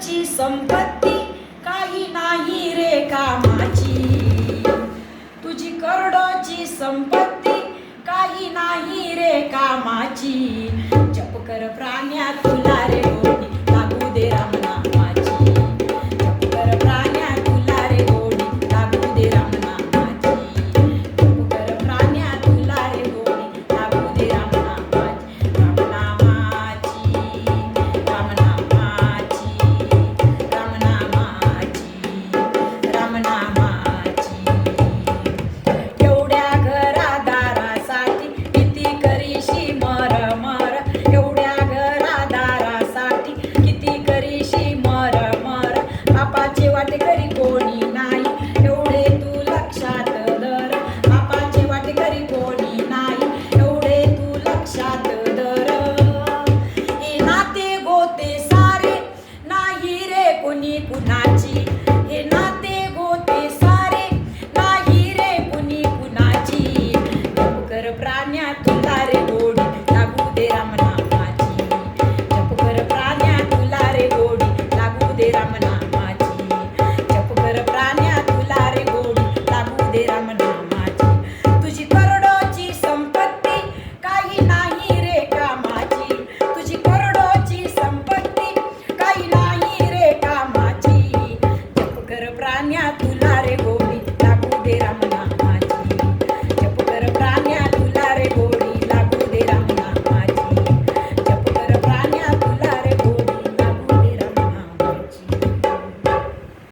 करडची संपत्ती काही नाही रे कामाची. तुझी करडोची संपत्ती काही नाही रे कामाची. चपकर कर प्राण्या तुला रे हो. वाटे करी कोणी नाही एवढे तू लक्षात धर. बापाचे वाटे करी कोणी नाही एवढे तू लक्षात धर. हे नाते गोते सारे नाही रे कोणी कुणा